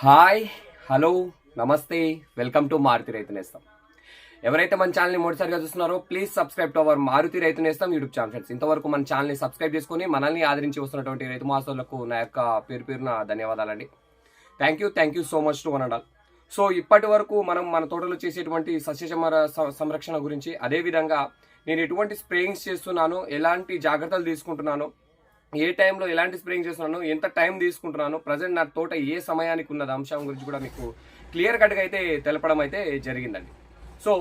Hi hello నమస్తే welcome to Maruti Raithu Nestham. ఎవరైతే మన ఛానల్ని మొదటిసారిగా చూస్తున్నారో please subscribe to our Maruti Raithu Nestham YouTube channel friends. ఇంతవరకు మన ఛానల్ని సబ్స్క్రైబ్ చేసుకుని మనల్ని ఆదరించి వస్తున్నటువంటి రైతు మాసాలకు నా యొక్క పేరు పేరున ధన్యవాదాలండి. Thank you thank you so much to one and all so ఇప్పటి వరకు మనం మన తోటలో చేసేటువంటి సస్యశమర స- సంరక్షణ గురించి అదేవిధంగా నేను ఎటువంటి స్ప్రేయింగ్స్ చేస్తున్నాను ఎలాంటి జాగ్రత్తలు తీసుకుంటున్నాను ఏ టైంలో ఎలాంటి స్ప్రేయింగ్ చేస్తున్నాను ఎంత టైం తీసుకుంటున్నాను ప్రజెంట్ నా తోట ఏ సమయానికి ఉన్నది అంశం గురించి కూడా మీకు క్లియర్ కట్గా అయితే తెలపడం అయితే జరిగిందండి. సో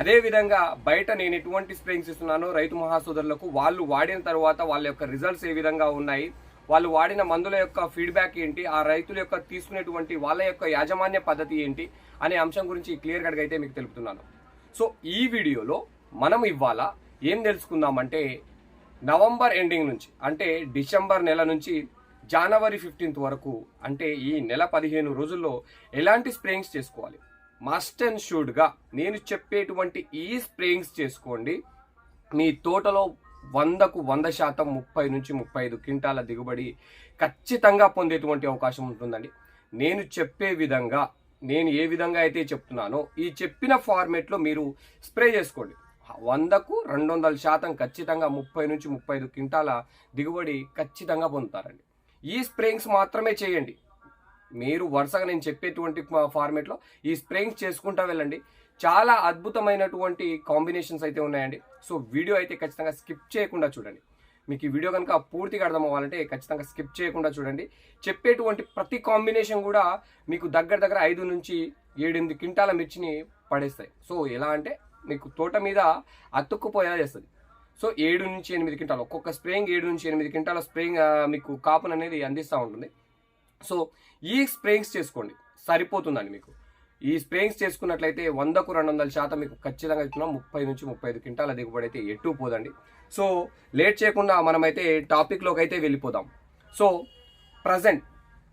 అదే విధంగా బయట నేను ఎటువంటి స్ప్రేయింగ్స్ ఇస్తున్నానో రైతు మహాసోదరులకు వాళ్ళు వాడిన తర్వాత వాళ్ళ యొక్క రిజల్ట్స్ ఏ విధంగా ఉన్నాయి వాళ్ళు వాడిన మందుల యొక్క ఫీడ్బ్యాక్ ఏంటి ఆ రైతుల యొక్క తీసుకునేటువంటి వాళ్ళ యొక్క యాజమాన్య పద్ధతి ఏంటి అనే అంశం గురించి క్లియర్ కట్గా అయితే మీకు తెలుపుతున్నాను. సో ఈ వీడియోలో మనం ఇవాళ ఏం తెలుసుకుందామంటే నవంబర్ ఎండింగ్ నుంచి అంటే డిసెంబర్ నెల నుంచి జనవరి ఫిఫ్టీన్త్ వరకు అంటే ఈ నెల పదిహేను రోజుల్లో ఎలాంటి స్ప్రేయింగ్స్ చేసుకోవాలి? మస్ట్ అండ్ షూడ్గా నేను చెప్పేటువంటి ఈ స్ప్రేయింగ్స్ చేసుకోండి. మీ తోటలో వందకు వంద శాతం ముప్పై నుంచి ముప్పై ఐదు క్వింటాల దిగుబడి ఖచ్చితంగా పొందేటువంటి అవకాశం ఉంటుందండి. నేను చెప్పే విధంగా నేను ఏ విధంగా అయితే చెప్తున్నానో ఈ చెప్పిన ఫార్మేట్లో మీరు స్ప్రే చేసుకోండి. వందకు రెండు వందల శాతం ఖచ్చితంగా ముప్పై నుంచి ముప్పై ఐదు క్వింటాల దిగుబడి ఖచ్చితంగా పొందుతారండి. ఈ స్ప్రేయింగ్స్ మాత్రమే చేయండి. మీరు వరుసగా నేను చెప్పేటువంటి ఫార్మేట్లో ఈ స్ప్రేయింగ్స్ చేసుకుంటా వెళ్ళండి. చాలా అద్భుతమైనటువంటి కాంబినేషన్స్ అయితే ఉన్నాయండి. సో వీడియో అయితే ఖచ్చితంగా స్కిప్ చేయకుండా చూడండి. మీకు ఈ వీడియో కనుక పూర్తిగా అర్థం అవ్వాలంటే ఖచ్చితంగా స్కిప్ చేయకుండా చూడండి. చెప్పేటువంటి ప్రతి కాంబినేషన్ కూడా మీకు దగ్గర దగ్గర ఐదు నుంచి ఏడెనిమిది క్వింటాల మిర్చిని పడేస్తాయి. సో ఎలా అంటే మీకు తోట మీద అతుక్కుపోయేలా చేస్తుంది. సో ఏడు నుంచి ఎనిమిది క్వింటాలు ఒక్కొక్క స్ప్రేయింగ్ ఏడు నుంచి ఎనిమిది క్వింటాల స్ప్రేయింగ్ మీకు కాపున్ అనేది అందిస్తూ ఉంటుంది. సో ఈ స్ప్రేయింగ్స్ చేసుకోండి సరిపోతుందండి మీకు. ఈ స్ప్రేయింగ్స్ చేసుకున్నట్లయితే వందకు రెండు వందల శాతం మీకు ఖచ్చితంగా ఇస్తున్నాం ముప్పై నుంచి ముప్పై ఐదు క్వింటాల దిగుబడి అయితే ఎటు పోదండి. సో లేట్ చేయకుండా మనమైతే టాపిక్లోకి అయితే వెళ్ళిపోదాం. సో ప్రజెంట్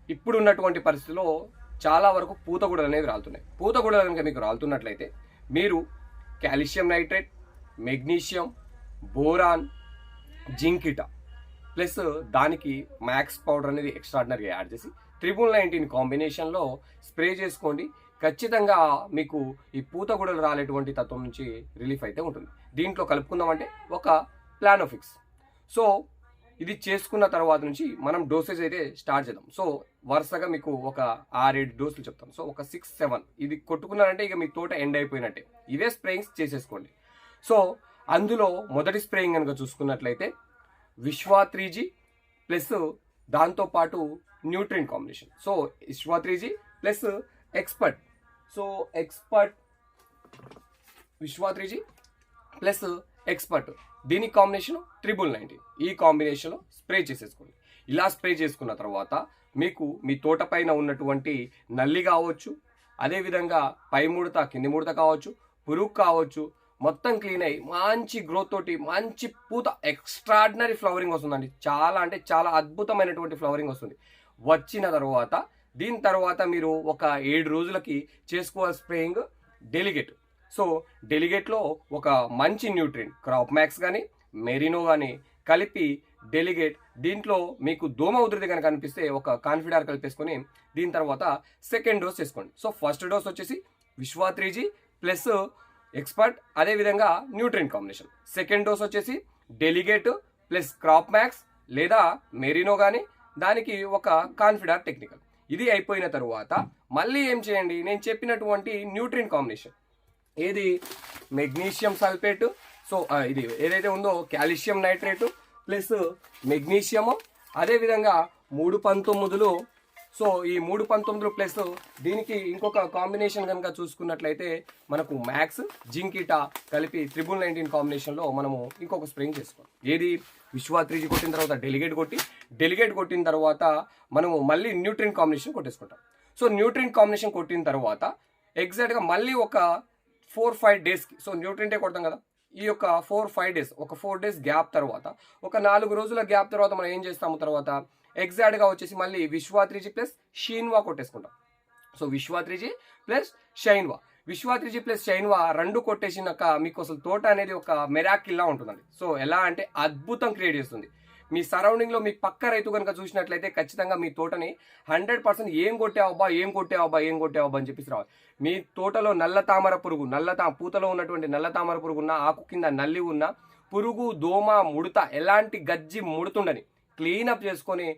ఇప్పుడు ఉన్నటువంటి పరిస్థితిలో చాలా వరకు పూతగూడలు అనేవి రాలుతున్నాయి. పూతగూడలు కనుక మీకు రాలుతున్నట్లయితే మీరు కాల్షియం నైట్రేట్ మెగ్నీషియం బోరాన్ జింకిటా ప్లస్ దానికి మ్యాక్స్ పౌడర్ అనేది ఎక్స్ట్రాడినరీగా యాడ్ చేసి త్రిబుల్ నైన్టీన్ కాంబినేషన్లో స్ప్రే చేసుకోండి. ఖచ్చితంగా మీకు ఈ పూతగూడలు రాలేటువంటి తత్వం నుంచి రిలీఫ్ అయితే ఉంటుంది. దీంట్లో కలుపుకుందామంటే ఒక ప్లానోఫిక్స్. సో ఇది చేసుకున్న తర్వాత నుంచి మనం డోసేజ్ అయితే స్టార్ట్ చేద్దాం. సో వరుసగా మీకు ఒక ఆరేడు డోసులు చెప్తాం. సో ఒక సిక్స్ సెవెన్. ఇది కొట్టుకున్నారంటే ఇక మీ తోట ఎండ్ అయిపోయినట్టే. ఇవే స్ప్రేయింగ్స్ చేసేసుకోండి. సో అందులో మొదటి స్ప్రేయింగ్ కనుక చూసుకున్నట్లయితే విశ్వా త్రీ ప్లస్ దాంతోపాటు Nutrine combination. So Vishwa three G plus expert. So expert Vishwa three G plus expert. దీని కాంబినేషన్ ట్రిపుల్ నైన్టీన్ ఈ కాంబినేషన్లో స్ప్రే చేసేసుకోండి. ఇలా స్ప్రే చేసుకున్న తర్వాత మీకు మీ తోట పైన ఉన్నటువంటి నల్లి కావచ్చు అదేవిధంగా పై ముడత కింది ముడత కావచ్చు పురుగు కావచ్చు మొత్తం క్లీన్ అయ్యి మంచి గ్రోత్ తోటి మంచి పూత ఎక్స్ట్రాడినరీ ఫ్లవరింగ్ వస్తుందండి. చాలా అంటే చాలా అద్భుతమైనటువంటి ఫ్లవరింగ్ వస్తుంది. వచ్చిన తర్వాత దీని తర్వాత మీరు ఒక ఏడు రోజులకి చేసుకోవాలి స్ప్రేయింగ్ డెలిగేట్ సో డెలిగేట్లో ఒక మంచి న్యూట్రిన్ క్రాప్ మ్యాక్స్ కానీ మెరినో కానీ కలిపి డెలిగేట్ దీంట్లో మీకు దోమ ఉధృతి కనుక అనిపిస్తే ఒక కాన్ఫిడార్ కలిపేసుకొని దీని తర్వాత సెకండ్ డోస్ చేసుకోండి. సో ఫస్ట్ డోస్ వచ్చేసి Vishwa three G plus expert అదేవిధంగా న్యూట్రిన్ కాంబినేషన్ సెకండ్ డోస్ వచ్చేసి డెలిగేట్ ప్లస్ క్రాప్ మ్యాక్స్ లేదా మెరినో కానీ దానికి ఒక కాన్ఫిడార్ టెక్నికల్ ఇది అయిపోయిన తరువాత మళ్ళీ ఏం చేయండి? నేను చెప్పినటువంటి న్యూట్రిన్ కాంబినేషన్ ఏది? మెగ్నీషియం సల్ఫేట్ సో ఇది ఏదైతే ఉందో కాల్షియం నైట్రేట్ ప్లస్ మెగ్నీషియము అదేవిధంగా మూడు పంతొమ్మిదిలు. సో ఈ మూడు పంతొమ్మిదిలు ప్లస్ దీనికి ఇంకొక కాంబినేషన్ కనుక చూసుకున్నట్లయితే మనకు మ్యాక్స్ జింకిటా కలిపి త్రిబుల్ నైన్టీన్ కాంబినేషన్లో మనము ఇంకొక స్ప్రింగ్ చేసుకోం ఏది? విశ్వా త్రీజీ కొట్టిన తర్వాత డెలిగేట్ కొట్టి డెలిగేట్ కొట్టిన తర్వాత మనము మళ్ళీ న్యూట్రిన్ కాంబినేషన్ కొట్టేసుకుంటాం. సో న్యూట్రిన్ కాంబినేషన్ కొట్టిన తర్వాత ఎగ్జాక్ట్గా మళ్ళీ ఒక ఫోర్ ఫైవ్ డేస్కి సో న్యూట్రింటే కొడతాం కదా ఈ యొక్క ఫోర్ ఫైవ్ డేస్ ఒక ఫోర్ డేస్ గ్యాప్ తర్వాత ఒక నాలుగు రోజుల గ్యాప్ తర్వాత మనం ఏం చేస్తాము తర్వాత? ఎగ్జాక్ట్గా వచ్చేసి మళ్ళీ విశ్వా త్రీజీ ప్లస్ షీన్వా కొట్టేసుకుంటాం. So Vishwa three G plus షైన్వా Vishwa three G plus షైన్వా రెండు కొట్టేసినాక మీకు అసలు తోట అనేది ఒక మెరాకిల్లా ఉంటుందండి. సో ఎలా అంటే అద్భుతం క్రియేట్ చేస్తుంది. మీ సరౌండింగ్లో మీ పక్క రైతు కనుక చూసినట్లయితే ఖచ్చితంగా మీ తోటని హండ్రెడ్ పర్సెంట్ ఏం కొట్టావబ్బా ఏం కొట్టావబ్బా ఏం కొట్టావబ్బా అని చెప్పేసి రావాలి. మీ తోటలో నల్ల తామర పురుగు నల్ల తా పూతలో ఉన్నటువంటి నల్ల తామర పురుగు ఉన్న ఆకు కింద నల్లి ఉన్న పురుగు దోమ ముడత ఎలాంటి గజ్జి ముడుతుండని క్లీనప్ చేసుకొని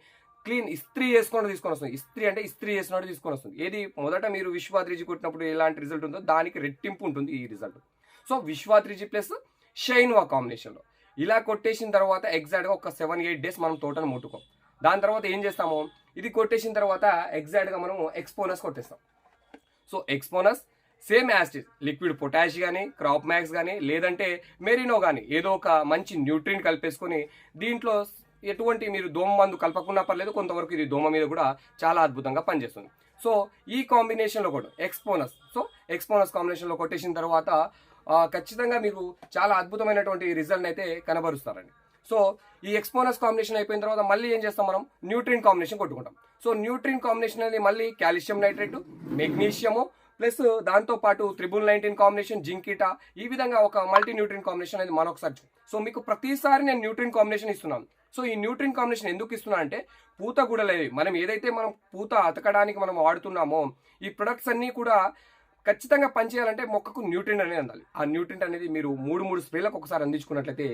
క్లీన్ ఇస్త్రీ చేసుకున్నట్టు తీసుకొని వస్తుంది. ఇస్త్రీ అంటే ఇస్త్రీ చేసినట్టు తీసుకొని వస్తుంది. ఏది మొదట మీరు విశ్వాత్రిజీ కొట్టినప్పుడు ఎలాంటి రిజల్ట్ ఉందో దానికి రెట్టింపు ఉంటుంది ఈ రిజల్ట్. సో విశ్వాత్రిజీ ప్లస్ షైన్వా కాంబినేషన్లో. ఇలా కొట్టేసిన తర్వాత ఎగ్జాక్ట్గా ఒక సెవెన్ ఎయిట్ డేస్ మనం తోటను ముట్టుకోం. దాని తర్వాత ఏం చేస్తాము? ఇది కొట్టేసిన తర్వాత ఎగ్జాక్ట్గా మనము ఎక్స్పోనస్ కొట్టేస్తాం. So ఎక్స్పోనస్ same as this liquid potash కానీ క్రాప్ మ్యాక్స్ కానీ లేదంటే మెరినో కానీ ఏదో ఒక మంచి న్యూట్రిన్ కలిపేసుకొని దీంట్లో ఎటువంటి మీరు దోమ మందు కలపకున్నా పర్లేదు కొంతవరకు ఇది దోమ మీద కూడా చాలా అద్భుతంగా పనిచేస్తుంది. సో ఈ కాంబినేషన్లో కూడా ఎక్స్పోనస్ సో ఎక్స్పోనస్ కాంబినేషన్లో కొట్టేసిన తర్వాత ఖచ్చితంగా మీకు చాలా అద్భుతమైనటువంటి రిజల్ట్ అయితే కనబరుస్తారండి. సో ఈ ఎక్స్పోనస్ కాంబినేషన్ అయిపోయిన తర్వాత మళ్ళీ ఏం చేస్తాం మనం? న్యూట్రిన్ కాంబినేషన్ కొట్టుకుంటాం. సో న్యూట్రిన్ కాంబినేషన్ అనేది మళ్ళీ కాల్షియం నైట్రేట్ మెగ్నీషియము ప్లస్ దాంతో పాటు త్రిబుల్ నైన్టీన్ కాంబినేషన్ జింకిటా ఈ విధంగా ఒక మల్టీ న్యూట్రిన్ కాంబినేషన్ అనేది మరొకసారి సో మీకు ప్రతిసారి నేను న్యూట్రిన్ కాంబినేషన్ ఇస్తున్నాను. సో ఈ న్యూట్రిన్ కాంబినేషన్ ఎందుకు ఇస్తున్నా అంటే పూత గుడలేవి. మనం ఏదైతే మనం పూత అతకడానికి మనం వాడుతున్నామో ఈ ప్రొడక్ట్స్ అన్నీ కూడా ఖచ్చితంగా పనిచేయాలంటే మొక్కకు న్యూట్రిన్ అనేది అందాలి ఆ న్యూట్రిన్ అనేది మీరు మూడు మూడు స్ప్రేలకు ఒకసారి అందించుకున్నట్లయితే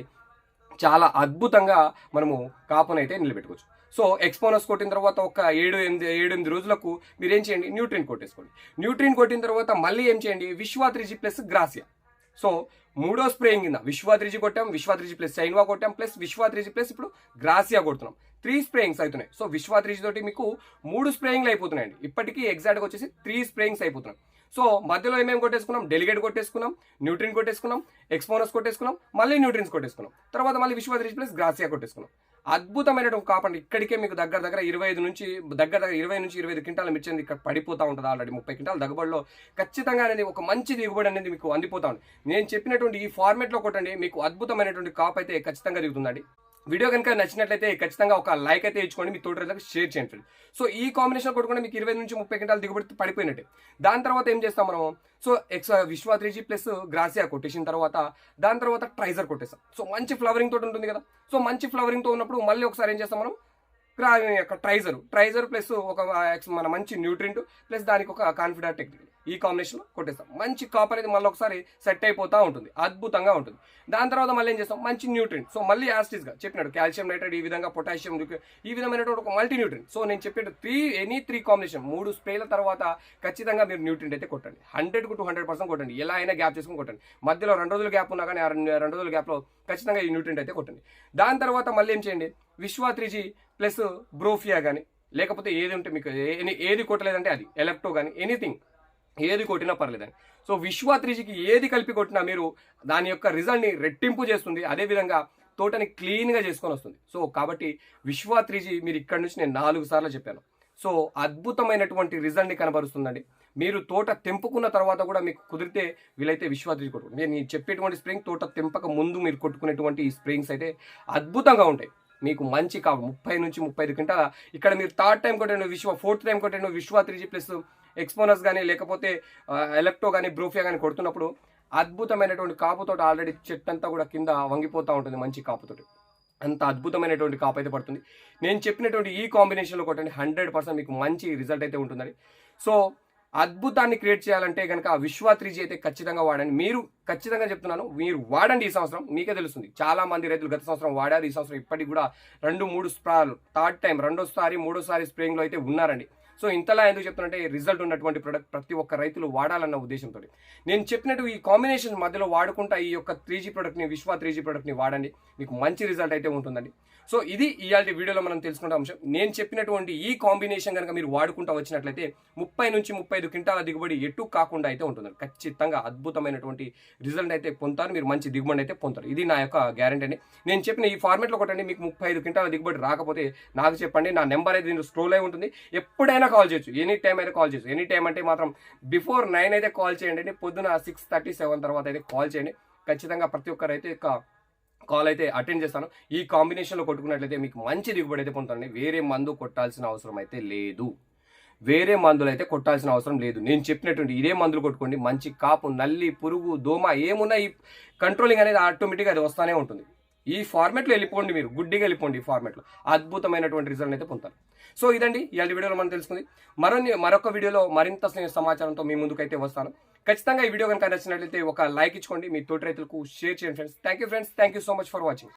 చాలా అద్భుతంగా మనము కాపునైతే నిలబెట్టుకోవచ్చు. సో ఎక్స్పోనస్ కొట్టిన తర్వాత ఒక ఏడు ఎనిమిది ఏడు ఎనిమిది రోజులకు మీరు ఏం చేయండి? న్యూట్రిన్ కొట్టేసుకోండి. న్యూట్రిన్ కొట్టిన తర్వాత మళ్ళీ ఏం చేయండి? విశ్వాత్రిజీ ప్లస్ గ్రాసియా. సో మూడో స్ప్రేయింగ్ కింద విశ్వాత్రిజీ కొట్టాం విశ్వాత్రిజీ ప్లస్ సైన్వా కొట్టాం ప్లస్ విశ్వాత్రిజీ ప్లస్ ఇప్పుడు గ్రాసియా కొడుతున్నాం. త్రీ స్ప్రేయింగ్స్ అవుతున్నాయి. సో విశ్వాత్రిజీ తోటి మీకు మూడు స్ప్రేయింగ్లు అయిపోతున్నాయండి. ఇప్పటికీ ఎగ్జాక్ట్గా వచ్చేసి త్రీ స్ప్రేయింగ్స్ అయిపోతున్నాయి. సో మధ్యలో ఏమేమి కొట్టేసుకున్నాం? డెలిగేట్ కొట్టేసుకున్నాం న్యూట్రిన్ కొట్టేసుకున్నాం ఎక్స్పోనస్ కొట్టేసుకున్నాం మళ్ళీ న్యూట్రిన్స్ కొట్టేసుకున్నాం. తర్వాత మళ్ళీ విశ్వాత్రిజీ ప్లస్ గ్రాసియా కొట్టేసుకున్నాం. అద్భుతమైనటువంటి కాపండి. ఇక్కడికే మీకు దగ్గర దగ్గర ఇరవై ఐదు నుంచి దగ్గర దగ్గర ఇరవై నుంచి ఇరవై ఐదు క్వింటాల మిర్చి అనేది ఇక్కడ పడిపోతూ ఉంటుంది ఆల్రెడీ ముప్పై క్వింటాల దగ్గబడిలో ఖచ్చితంగా అనేది ఒక మంచి దిగుబడి అనేది మీకు అందిపోతా ఉంది నేను చెప్పినటువంటి ఈ ఫార్మేట్లో కొట్టండి మీకు అద్భుతమైనటువంటి కాప్ అయితే ఖచ్చితంగా దిగుతుందండి. వీడియో కనుక నచ్చినట్లయితే ఖచ్చితంగా ఒక లైక్ అయితే ఇచ్చుకోండి మీ తోటి రైతులకు షేర్ చేయండి ఫ్రెండ్ సో ఈ కాంబినేషన్ కొట్టుకుంటే మీకు ఇరవై నుంచి ముప్పై క్వింటాల దిగుబడి పడిపోయినట్టే. దాని తర్వాత ఏం చేస్తాం మనం సో ఎక్స్ విశ్వాత్రిజీ ప్లస్ గ్రాసియా కొట్టేసిన తర్వాత దాని తర్వాత ట్రైజర్ కొట్టేస్తాం సో మంచి ఫ్లవరింగ్ తోటి ఉంటుంది కదా. సో మంచి ఫ్లవరింగ్తో ఉన్నప్పుడు మళ్ళీ ఒకసారి ఏం చేస్తాం మనం? యొక్క ట్రైజర్. ట్రైజర్ ప్లస్ ఒక ఎక్స్ మన మంచి న్యూట్రింట్ ప్లస్ దానికి ఒక కాన్ఫిడెంట్ టెక్నిక్. ఈ కాంబినేషన్లో కొట్టేస్తాం. మంచి కాపర్ అనేది మళ్ళీ ఒకసారి సెట్ అయిపోతూ ఉంటుంది. అద్భుతంగా ఉంటుంది. దాని తర్వాత మళ్ళీ ఏం చేస్తాం? మంచి న్యూట్రిన్ సో మళ్ళీ యాస్టిస్గా చెప్పినాడు. కాల్షియం నైట్రేట్ ఈ విధంగా పొటాషియం ఈ విధమైనటువంటి ఒక మల్టీ న్యూట్రిన్ సో నేను చెప్పినట్టు త్రీ ఎనీ త్రీ కాంబినేషన్ మూడు స్ప్రేల తర్వాత ఖచ్చితంగా మీరు న్యూట్రిన్ అయితే కొట్టండి. Hundred to two hundred percent కొట్టండి. ఎలా అయినా గ్యాప్ చేసుకుని కొట్టండి. మధ్యలో రెండు రోజులు గ్యాప్ ఉన్నా కానీ రెండు రెండు రోజుల గ్యాప్లో ఖచ్చితంగా ఈ న్యూట్రిన్ అయితే కొట్టండి. దాని తర్వాత మళ్ళీ ఏం చేయండి? విశ్వా త్రిజీ ప్లస్ బ్రోఫియా కానీ లేకపోతే ఏది ఉంటే మీకు ఏ- ఏది కొట్టలేదంటే అది. ఎలక్ట్రో కానీ ఎనీథింగ్ ఏది కొట్టినా పర్లేదండి. సో విశ్వాత్రిజికి ఏది కలిపి కొట్టినా మీరు దాని యొక్క రిజల్ట్ని రెట్టింపు చేస్తుంది. అదేవిధంగా తోటని క్లీన్గా చేసుకొని వస్తుంది. సో కాబట్టి విశ్వాత్రిజి మీరు ఇక్కడ నుంచి నేను నాలుగు సార్లు చెప్పాను. సో అద్భుతమైనటువంటి రిజల్ట్ని కనబరుస్తుందండి. మీరు తోట తెంపుకున్న తర్వాత కూడా మీకు కుదిరితే వీలైతే విశ్వాత్రిజి కొట్టుకోండి. నేను చెప్పేటువంటి స్ప్రింగ్ తోట తెంపక ముందు మీరు కొట్టుకునేటువంటి ఈ స్ప్రింగ్స్ అయితే అద్భుతంగా ఉంటాయి. మీకు మంచి కావు ముప్పై నుంచి ముప్పై ఐదు క్వింటాల. ఇక్కడ మీరు థర్డ్ టైం కొట్టాను విశ్వ ఫోర్త్ టైం కొట్టాను విశ్వ త్రీజీ ప్లస్ ఎక్స్పోనస్ కానీ లేకపోతే ఎలక్ట్రో కానీ బ్రూఫియా కానీ కొడుతున్నప్పుడు అద్భుతమైనటువంటి కాపుతోటి ఆల్రెడీ చెట్టు అంతా కూడా కింద వంగిపోతూ ఉంటుంది మంచి కాపుతోటి. అంత అద్భుతమైనటువంటి కాపు అయితే పడుతుంది. నేను చెప్పినటువంటి ఈ కాంబినేషన్లో కొట్టండి హండ్రెడ్ పర్సెంట్ మీకు మంచి రిజల్ట్ అయితే ఉంటుందండి. సో అద్భుతాన్ని క్రియేట్ చేయాలంటే కనుక ఆ విశ్వ త్రీజీ అయితే ఖచ్చితంగా వాడండి. మీరు ఖచ్చితంగా చెప్తున్నాను మీరు వాడండి ఈ సంవత్సరం మీకే తెలుస్తుంది. చాలా మంది రైతులు గత సంవత్సరం వాడారు ఈ సంవత్సరం ఇప్పటికి కూడా రెండు మూడు స్ప్రాలు థర్డ్ టైం రెండోసారి మూడోసారి స్ప్రేయింగ్లో అయితే ఉన్నారండి. సో ఇంతలా ఎందుకు చెప్తున్నంటే రిజల్ట్ ఉన్నటువంటి ప్రొడక్ట్ ప్రతి ఒక్క రైతులు వాడాలన్న ఉద్దేశంతో నేను చెప్పినట్టు ఈ కాంబినేషన్ మధ్యలో వాడుకుంటా ఈ యొక్క త్రీ జీ ప్రొడక్ట్ని విశ్వ త్రీ జీ ప్రొడక్ట్ని వాడండి. మీకు మంచి రిజల్ట్ అయితే ఉంటుందండి. సో ఇది ఇవాళ వీడియోలో మనం తెలుసుకున్న అంశం. నేను చెప్పినటువంటి ఈ కాంబినేషన్ కనుక మీరు వాడుకుంటా వచ్చినట్లయితే ముప్పై నుంచి ముప్పై ఐదు క్వింటాల దిగుబడి ఎటు కాకుండా అయితే ఉంటుంది. ఖచ్చితంగా అద్భుతమైనటువంటి రిజల్ట్ అయితే పొందుతారు. మీరు మంచి దిగుబడి అయితే పొందుతారు. ఇది నా యొక్క గ్యారంటీ అండి. నేను చెప్పిన ఈ ఫార్మేట్లో కొట్టండి. మీకు ముప్పై ఐదు క్వింటాల దిగుబడి రాకపోతే నాకు చెప్పండి. నా నెంబర్ అయితే దీనిలో స్క్రోల్ అయి ఉంటుంది. ఎప్పుడైనా కాల్ చేయొచ్చు. ఎనీ టైం అయితే కాల్ చేయొచ్చు. ఎనీ టైం అంటే మాత్రం బిఫోర్ నైన్ అయితే కాల్ చేయండి. పొద్దున సిక్స్ థర్టీ సెవెన్ తర్వాత అయితే కాల్ చేయండి. ఖచ్చితంగా ప్రతి ఒక్కరైతే అయితే కాల్ అయితే అటెండ్ చేస్తాను. ఈ కాంబినేషన్లో కొట్టుకున్నట్లయితే మీకు మంచి దిగుబడి అయితే పొందుతుంది వేరే మందు కొట్టాల్సిన అవసరం అయితే లేదు. వేరే మందులు అయితే కొట్టాల్సిన అవసరం లేదు. నేను చెప్పినటువంటి ఇదే మందులు కొట్టుకోండి. మంచి కాపు నల్లి పురుగు దోమ ఏమున్నా ఈ కంట్రోలింగ్ అనేది ఆటోమేటిక్గా అది వస్తూనే ఉంటుంది. ఈ ఫార్మాట్లో వెళ్ళిపోండి మీరు. గుడ్డిగా వెళ్ళిపోండి ఈ ఫార్మాట్లో అద్భుతమైనటువంటి రిజల్ట్ అయితే పొందుతారు. సో ఇదండి ఇలాంటి వీడియోలో మనం తెలుసుకుంది. మరో మరొక వీడియోలో మరింత సమాచారంతో మీ ముందుకు అయితే వస్తాను. ఖచ్చితంగా ఈ వీడియో కనుక నచ్చినట్లయితే ఒక లైక్ ఇచ్చుకోండి. మీ తోటి రైతులకు షేర్ చేయండి friends thank you friends thank you so much for watching